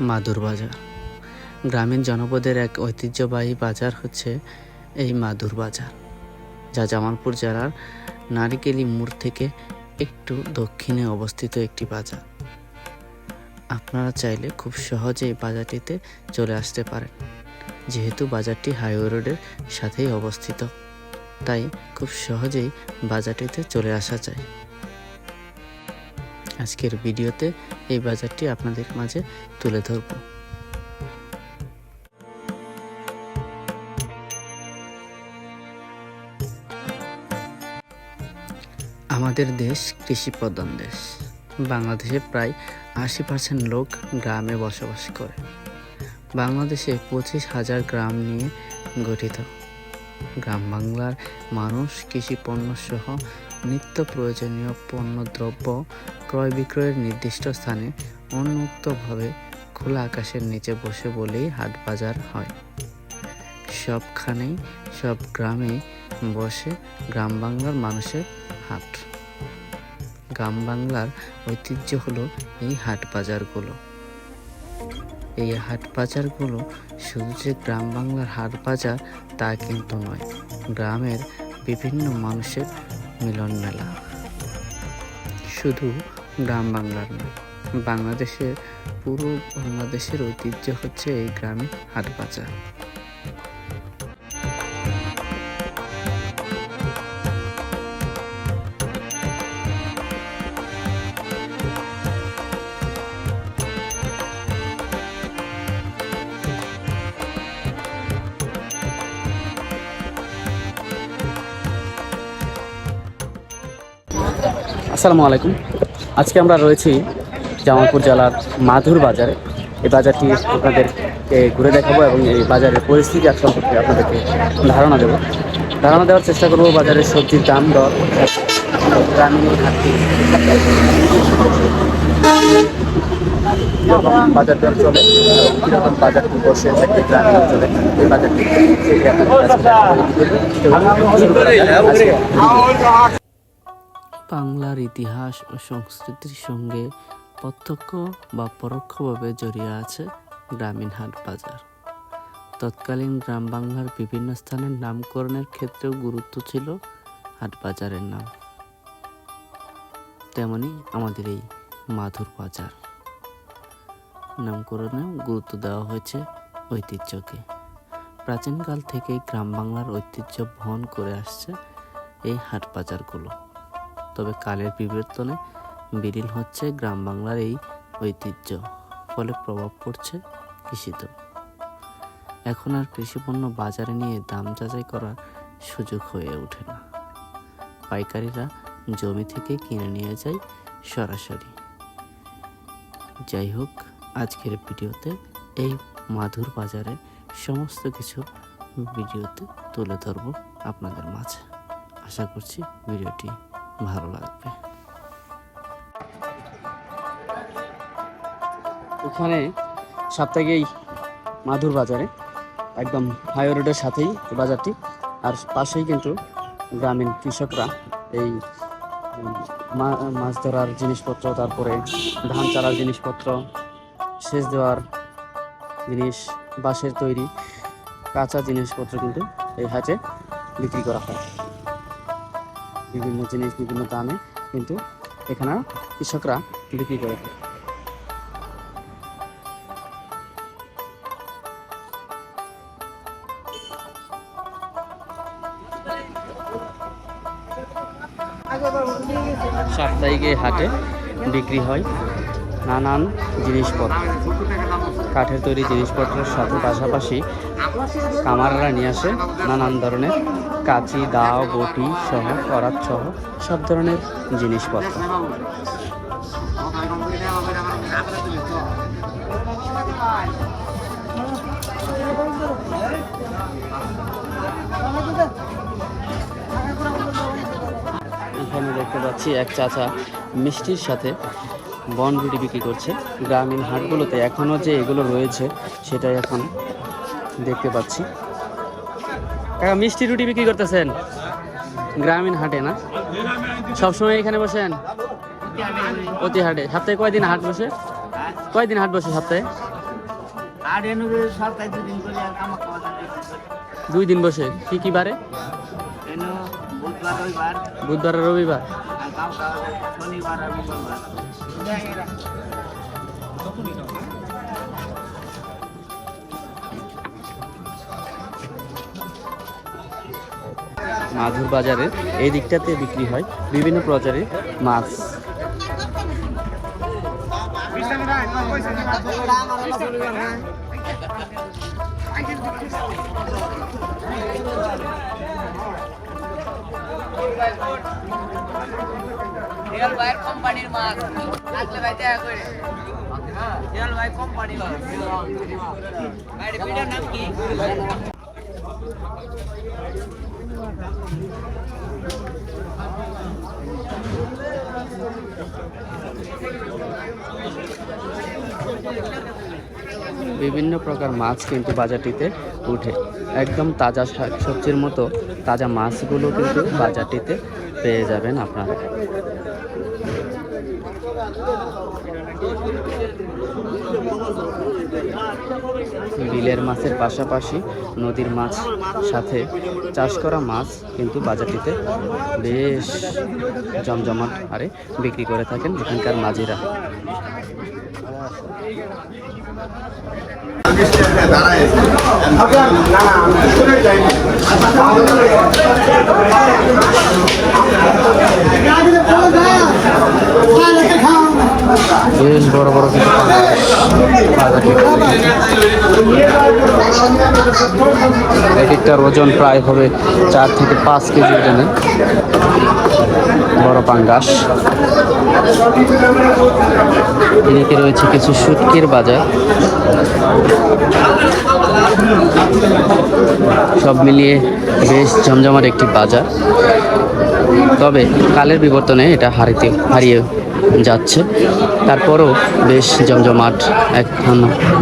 মাদুর বাজার গ্রামীণ জনপদের এক ঐতিহ্যবাহী বাজার হচ্ছে এই মাদুর বাজার যা জামালপুর জেলার নারিকেলি মোড় থেকে একটু দক্ষিণে অবস্থিত একটি বাজার। আপনারা চাইলে খুব সহজে এই বাজারটিতে চলে আসতে পারেন, যেহেতু বাজারটি হাইওয়ে রোডের সাথেই অবস্থিত, তাই খুব সহজেই বাজারটিতে চলে আসা যায়। আজকের ভিডিওতে এই বাজারটি আপনাদের মাঝে তুলে ধরব। আমাদের দেশ কৃষি প্রধান দেশ। বাংলাদেশে প্রায় আশি পার্সেন্ট লোক গ্রামে বসবাস করে। বাংলাদেশে পঁচিশ হাজার গ্রাম নিয়ে গঠিত। গ্রাম বাংলার মানুষ কৃষি পণ্য সহ নিত্য প্রয়োজনীয় পণ্য দ্রব্য ক্রয় বিক্রয়ের নির্দিষ্ট স্থানে উন্মুক্তভাবে খোলা আকাশের নিচে বসে বলেই হাট বাজার হয়। সবখানেই, সব গ্রামে বসে গ্রাম বাংলার মানুষের হাট। গ্রাম বাংলার ঐতিহ্য হলো এই হাট বাজারগুলো। এই হাট বাজারগুলো শুধু যে গ্রাম বাংলার হাট বাজার তা কিন্তু নয়, গ্রামের বিভিন্ন মানুষের মিলন মেলা। শুধু গ্রাম বাংলার নয়, বাংলাদেশের, পুরো বাংলাদেশের ঐতিহ্য হচ্ছে এই গ্রামে হাট বাজার। আসসালামু আলাইকুম। আজকে আমরা রয়েছি জামালপুর জেলার মাধুর বাজারে। এই বাজারটি আপনাদেরকে ঘুরে দেখাবো এবং এই বাজারের পরিস্থিতি এক সম্পর্কে আপনাদেরকে ধারণা দেবো। ধারণা দেওয়ার চেষ্টা করব বাজারের সবজির দাম দর। গ্রামীণ ঘাটতি কীরকম বাজার দর চলে? কীরকম বাজারটি বসে থাকে গ্রামীণ অঞ্চলে? এই বাজারটি বাংলার ইতিহাস ও সংস্কৃতির সঙ্গে প্রত্যক্ষ বা পরোক্ষভাবে জড়িয়ে আছে গ্রামীণ হাট বাজার। তৎকালীন গ্রাম বাংলার বিভিন্ন স্থানের নামকরণের ক্ষেত্রেও গুরুত্ব ছিল হাট বাজারের নাম। তেমনি আমাদের এই মাধুর বাজার। নামকরণেও গুরুত্ব দেওয়া হয়েছে ঐতিহ্যকে। প্রাচীনকাল থেকেই গ্রাম বাংলার ঐতিহ্য বহন করে আসছে এই হাট বাজারগুলো। তবে কালের বিবর্তনে বিলীন হচ্ছে গ্রাম বাংলার এই ঐতিহ্য, ফলে প্রভাব পড়ছে কৃষিতে এখন আর কৃষিপণ্য বাজারে নিয়ে দাম যাচাই করার সুযোগ হয়ে ওঠে না। পাইকারিরা জমি থেকে কিনে নিয়ে যায় সরাসরি। যাই হোক আজকের ভিডিওতে এই মাধুর বাজারের সমস্ত কিছু ভিডিওতে তুলে ধরবো আপনাদের মাঝে। আশা করছি ভিডিওটি ভালো লাগবে। এখানে সাপ্তাহিক মাধুর বাজারে, একদম হাই রোডের সাথেই বাজারটি। আর পাশেই কিন্তু গ্রামীণ কৃষকরা এই মাছ ধরার জিনিসপত্র, তারপরে ধান চারার জিনিসপত্র, সেচ দেওয়ার জিনিস, বাঁশের তৈরি কাঁচা জিনিসপত্র কিন্তু এই হাটে বিক্রি করা হয়। বিভিন্ন জিনিস, বিভিন্ন দামে কিন্তু এখানে কৃষকরা বিক্রি করে থাকে। সাপ্তাহিক হাটে বিক্রি হয় নানান জিনিসপত্র। কাঠের তৈরি জিনিসপত্রের সাথে পাশাপাশি কামাররা নিয়ে আসে নানান ধরনের কাঁচি, দাও, বটি সহ করাত সহ সব ধরনের জিনিসপত্র। এখানে দেখতে পাচ্ছি এক চাচা মিষ্টির সাথে বনবিটি বিক্রি করছে। গ্রামীণ হাটগুলোতে এখনও যে এগুলো রয়েছে, সেটাই এখন দেখতে পাচ্ছি। কাকা, মিষ্টি রুটি বিক্রি করতেছেন? গ্রামীণ হাটে, না? সবসময় এখানে বসেন? প্রতি হাটে। সপ্তাহে কয়দিন হাট বসে? কয়দিন হাট বসে সপ্তাহে? দুই দিন বসে। কি কি বারে? বুধবার রবিবার। মাধুর বাজারের এই দিকটাতে বিক্রি হয় বিভিন্ন প্রজারের মাছ। কোম্পানির মাছ আসলে ভাই দেখা করে নাম কি বিভিন্ন প্রকার মাছ কিন্তু বাজারটিতে উঠে। একদম তাজা শাকসবজির মতো তাজা মাছগুলো কিন্তু বাজারটিতে পেয়ে যাবেন আপনারা। বিলের মাছের পাশাপাশি নদীর মাছ সাথে চাষ করা মাছ কিন্তু বাজারটিতে বেশ জমজমাট হারে বিক্রি করে থাকেন এখানকার মাঝিরা। বেশ বড় বড় কিছু ওজন প্রায় হবে চার থেকে পাঁচ কেজি ওজনের বড় পাঙ্গাস। এদিকে রয়েছে কিছু শুটকির বাজার। সব মিলিয়ে বেশ জমজমাট একটি বাজার। তবে কালের বিবর্তনে এটা হারিতে হারিয়ে যাচ্ছে। তারপরও বেশ জমজমাট এখন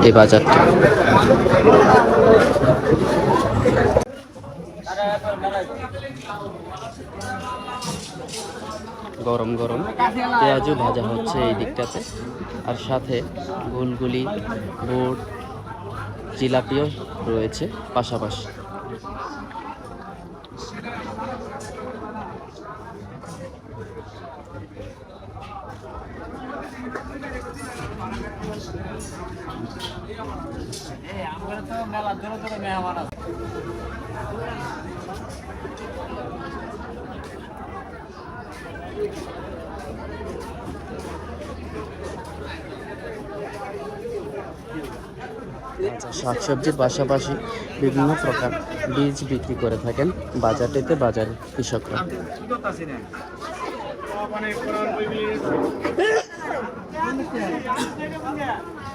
এই বাজারটি গরম গরম পেঁয়াজও ভাজা হচ্ছে এই দিকটাতে। আর সাথে গুলগুলি বুট জিলাপিও রয়েছে পাশাপাশি আমরা তো মেলা দূরে দূরে মেহমান আছে। আচ্ছা, শাকসবজির পাশাপাশি বিভিন্ন প্রকার বীজ বিক্রি করে থাকেন বাজারটিতে বাজার কৃষকরা।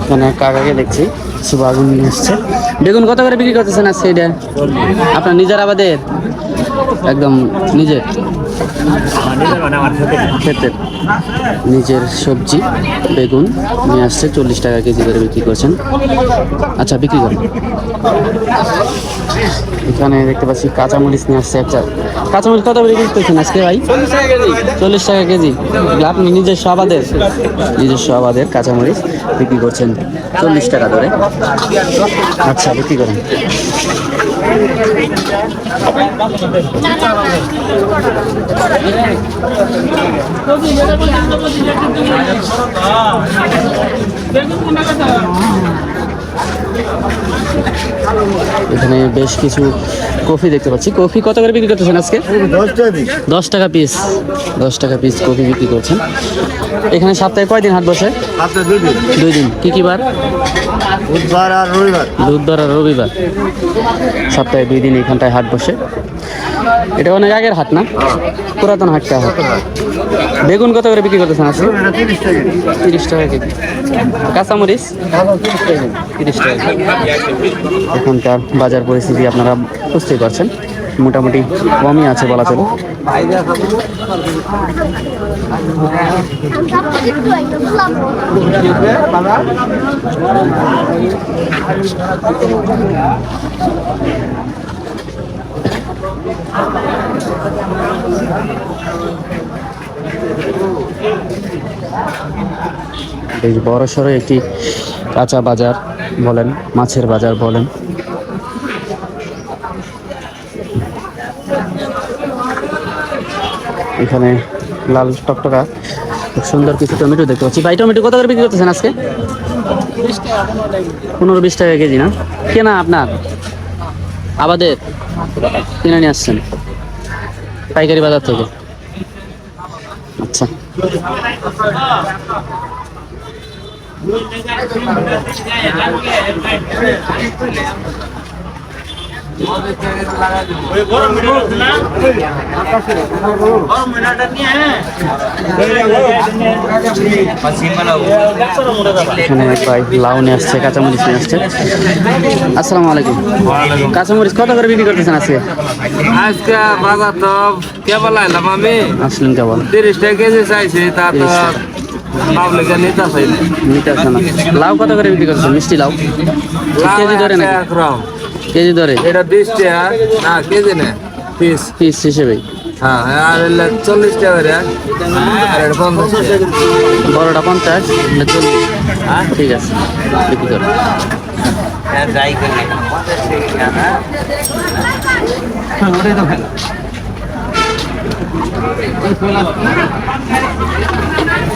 এখানে কাকাকে দেখছি কিছু বাগুন নিয়ে এসছে বেগুন কত করে বিক্রি করতেছেন আজকে এটা? আপনার নিজের আবাদের একদম নিজের? ক্ষেতের নিজের সবজি, বেগুন নিয়ে আসছে, চল্লিশ টাকা কেজি করে বিক্রি করছেন। আচ্ছা বিক্রি করেন। এখানে দেখতে পাচ্ছি কাঁচামরিচ নিয়ে আসছে একটা। কাঁচামরিচ কত করে বিক্রি করছেন আজকে ভাই? চল্লিশ টাকা কেজি। আপনি নিজস্ব আবাদের? নিজস্ব আবাদের কাঁচামরিচ। বিক্রি করছেন চল্লিশ টাকা ধরে আচ্ছা বিক্রি করেন। এখানে বেশ কিছু কফি দেখতে পাচ্ছি। কফি কত করে বিক্রি করতেছেন আজকে? দশ টাকা পিস দশ টাকা পিস কফি বিক্রি করছেন। এখানে সপ্তাহে কয়দিন হাট বসে? দুই দিন দুই দিন। কি কি বার? বুধবার আর রবিবার। বুধবার আর রবিবার। সপ্তাহে দুই দিন এখানটায় হাট বসে। এটা অনেক আগের হাট না? পুরাতন হাটটা হাট বেগুন কত করে বিক্রি করতেছেন আজকে? তিরিশ টাকা কেজি। কাঁচামরিচ? তিরিশ টাকা এখানকার বাজার পরিস্থিতি আপনারা বুঝতেই পারছেন। মোটামুটি কমই আছে বলা চলে। বেশ বড় সড়ো একটি কাঁচা বাজার বলেন, মাছের বাজার বলেন। এখানে লাল টকটকা, খুব সুন্দর কিছু টমেটো দেখতে পাচ্ছি। ভাই, টমেটো কত করে বিক্রি করতেছেন আজকে? পনেরো বিশ টাকা কেজি না? কেনা আপনার? আমাদের কিনে নিয়ে আসছেন? পাইকারি বাজার থেকে? আচ্ছা। এখানে এক ভাই লাউ নিয়ে আসছে কাঁচামরিচ নিয়ে আসছে। আসসালামু আলাইকুম। কাঁচামরিচ কত করে বিক্রি করতেছেন আজকে? আজকে বাজার তো কেবল আইলাম আমি। আসলেন কেবল। তিরিশ টাকা কেজি চাইছি তা তো 30 টাকা। পাবলিকে নিতে চাইনি নিতে আসছে না। লাউ কত করে বিক্রি করছেন মিষ্টি লাউ? কেজি ধরে নাকি? কেজি ধরে এটা বিশ টাকা। না কেজি না পিস। পিস হিসেবেই হ্যাঁ আর এলে চল্লিশ টাকা করে। আর এটা পঞ্চাশ টাকা। বড়টা পঞ্চাশ এটা চল্লিশ। ঠিক আছে বিক্রি করো।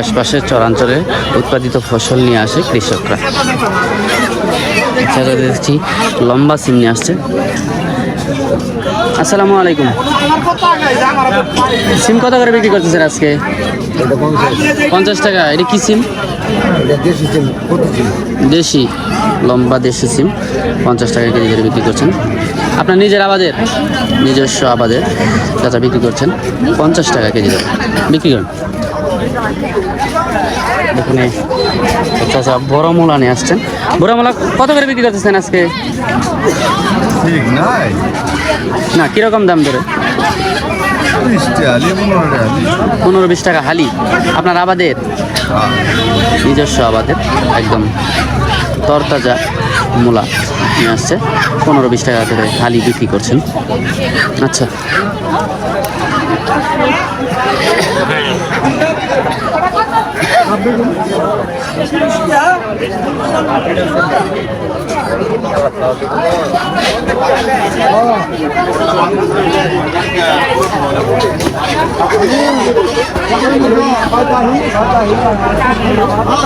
আশপাশের চরাঞ্চলে উৎপাদিত ফসল নিয়ে আসে কৃষকরা। এছাড়া দেখছি লম্বা সিম নিয়ে আসছে। আসসালামু আলাইকুম। সিম কত করে বিক্রি করতেছেন আজকে? পঞ্চাশ টাকা এটা কি সিম। দেশি লম্বা দেশি সিম। পঞ্চাশ টাকা কেজি করে বিক্রি করছেন। আপনার নিজের আবাদের? নিজস্ব আবাদের চাচা বিক্রি করছেন পঞ্চাশ টাকা কেজি দরে বিক্রি করেন। এখানে চাচা বড় মূলা নিয়ে আসছেন। বড় মূলা কত করে বিক্রি করতেছেন আজকে? না কীরকম দাম ধরে? পনেরো বিশ টাকা হালি। আপনার আবাদের? নিজস্ব আবাদের একদম তরতাজা মূলা নিয়ে আসছে। পনেরো বিশ টাকা করে হালি বিক্রি করছেন। আচ্ছা।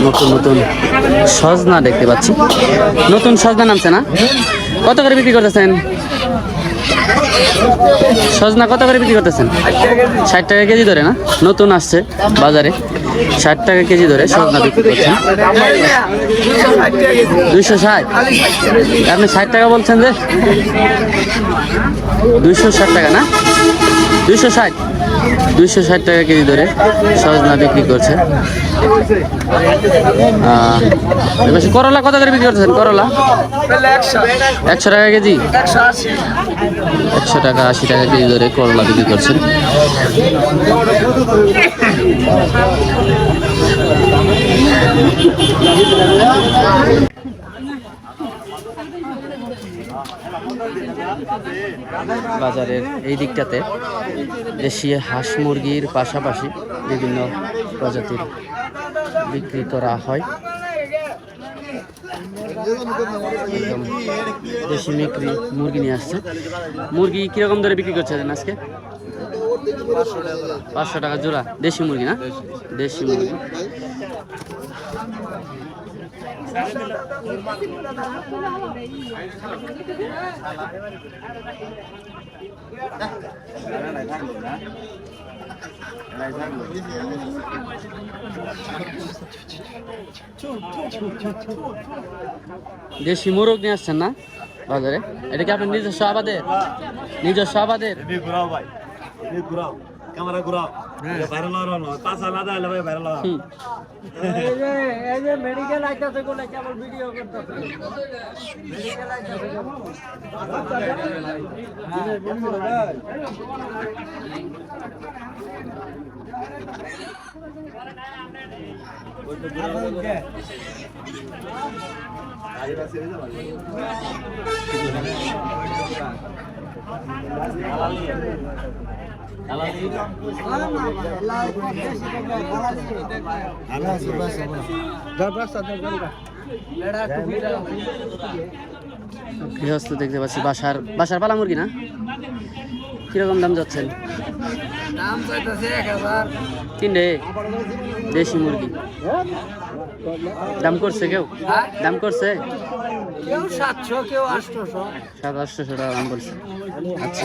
নতুন নতুন। সজনা দেখতে পাচ্ছি। নতুন সজনা নামছে না? কত করে বিক্রি করতেছেন? সজনা কত করে বিক্রি করতেছেন? ষাট টাকা কেজি ধরে না? নতুন আসছে বাজারে। ষাট টাকা কেজি ধরে সজনা বিক্রি করছেন। দুইশো ষাট? আপনি ষাট টাকা বলছেন যে? দুইশো ষাট টাকা না? দুইশো ষাট? দুইশো ষাট টাকা কেজি ধরে সজনা বিক্রি করছে। করলা কত করে বিক্রি করতেছেন? করলা? একশো টাকা কেজি? একশো টাকা, আশি টাকা কেজি ধরে করলা বিক্রি করছেন। বাজারের এই দিকটাতে দেশি হাঁস মুরগির পাশাপাশি বিভিন্ন প্রজাতির বিক্রি করা হয়। একদম দেশি বিক্রি মুরগি নিয়ে আসছে। মুরগি কীরকম ধরে বিক্রি করছে আজকে? পাঁচশো টাকা জোড়া। দেশি মুরগি না? দেশি মুরগি। দেশি মোরগ নিয়ে আসছেন না? বাজারে? এটা কি আপনার নিজস্ব আবাদের? নিজস্ব আবাদের? ঘুরাও ভাই ঘুরাও। ক্যামেরা ঘুরাও। ভাইরাল হওয়ার হলো পাঁচ আলাদা হলে ভাই ভাইরাল হওয়া হুম। গৃহস্থ দেখতে পাচ্ছি? বাসার বাসার পালা মুরগি না? কীরকম দাম যাচ্ছেন? তিনটে দেশি মুরগি। দাম করছে কেউ? দাম করছে? কেউ সাতশো কেউ আটশোশো। সাত আটশোশো টাকা দাম করছে আচ্ছা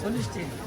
চল্লিশ টাকা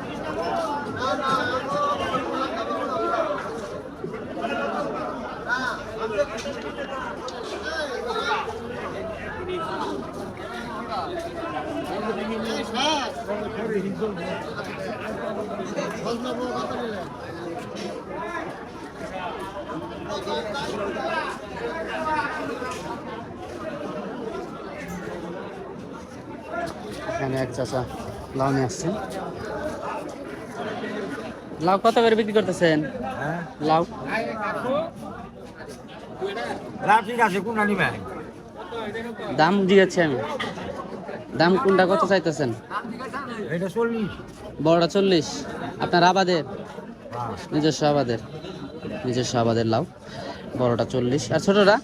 এখানে এক চাচা লাউ নিয়ে আসছেন লাউ কত করে বিক্রি করতেছেন? লাউ? ঠিক আছে কোনটা নিবে দাম দিয়েছি আমি। দাম কোনটা কত চাইতেছেন? বড়টা চল্লিশ। আপনার আবাদের? নিজস্ব আবাদের। নিজস্ব আবাদের লাউ বড়টা চল্লিশ। আর ছোটটা?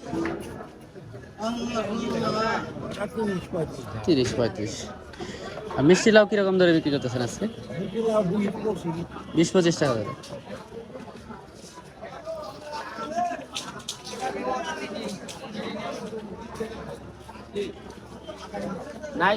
তিরিশ পঁয়ত্রিশ। আর মিষ্টি লাউ কীরকম ধরে বিক্রি করতেছেন আজকে? বিশ পঁচিশ। টাকা ধরে নাই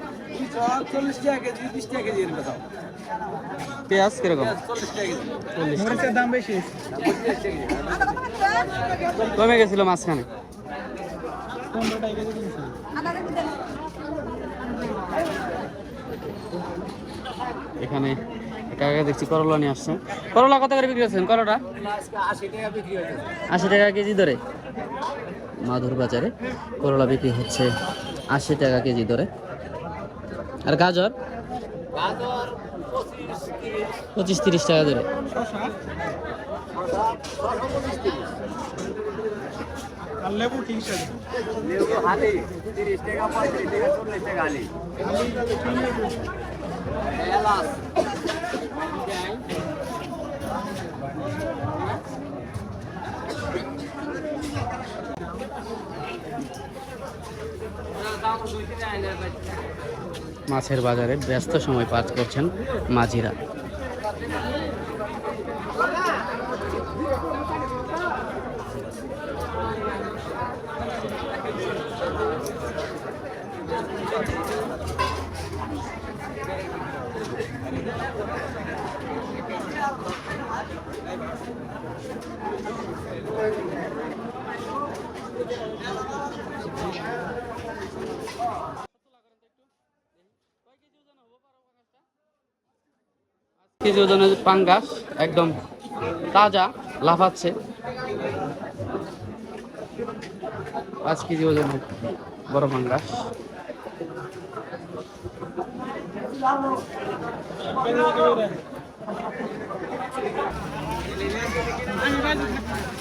চল্লিশ টাকা কেজি বিশ টাকা কেজি এর পেঁয়াজ কীরকম? দাম বেশি। কমে গেছিল মাঝখানে। এখানে কাকা দেখছি করলা নিয়ে আসছেন করলা কত করে বিক্রি করছেন? করলা আশি টাকা কেজি ধরে। মাধুর বাজারে করলা বিক্রি হচ্ছে আশি টাকা কেজি ধরে। আর গাজর? পঁচিশ তিরিশ টাকা ধরে লেবু হালি তিরিশ টাকা পঁয়ত্রিশ টাকা চল্লিশ টাকা মাছের বাজারে ব্যস্ত সময় পার করছেন মাঝিরা। কেজি ওজনের পাঙ্গাস একদম তাজা, লাফাচ্ছে। পাঁচ কেজি ওজনের বড় পাঙ্গাস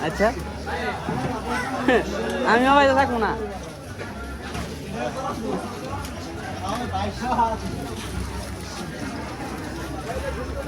আচ্ছা। আমি বাড়িতে থাকব না।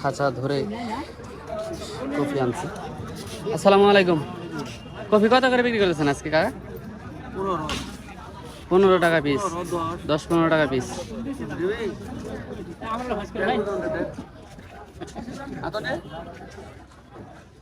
খাঁচা ধরে কফি আনছি। আসসালামু আলাইকুম। কফি কত করে বিক্রি করেছেন আজকে কাকা? পনেরো টাকা পিস দশ পনেরো টাকা পিস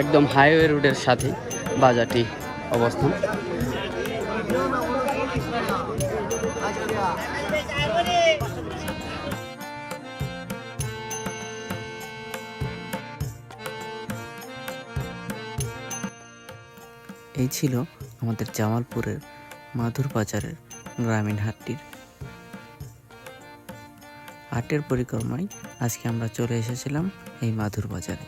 একদম হাইওয়ে রোডের সাথে বাজারটি অবস্থান। এই ছিল আমাদের জামালপুরের মাধুর বাজারের গ্রামীণ হাটটির হাটের পরিক্রমায়। আজকে আমরা চলে এসেছিলাম এই মাধুর বাজারে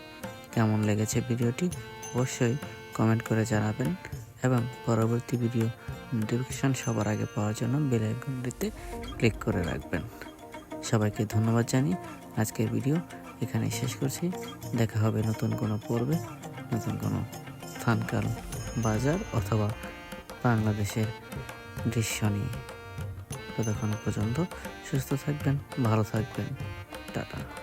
কেমন লেগেছে ভিডিওটি অবশ্যই কমেন্ট করে জানাবেন এবং পরবর্তী ভিডিও নোটিফিকেশান সবার আগে পাওয়ার জন্য বেল আইকনটিতে ক্লিক করে রাখবেন। সবাইকে ধন্যবাদ জানি আজকের ভিডিও এখানে শেষ করছি। দেখা হবে নতুন কোনো পর্বে, নতুন কোনো স্থানকাল বাজার অথবা বাংলাদেশের দৃশ্য নিয়ে। ততক্ষণ পর্যন্ত সুস্থ থাকবেন ভালো থাকবেন। টাটা।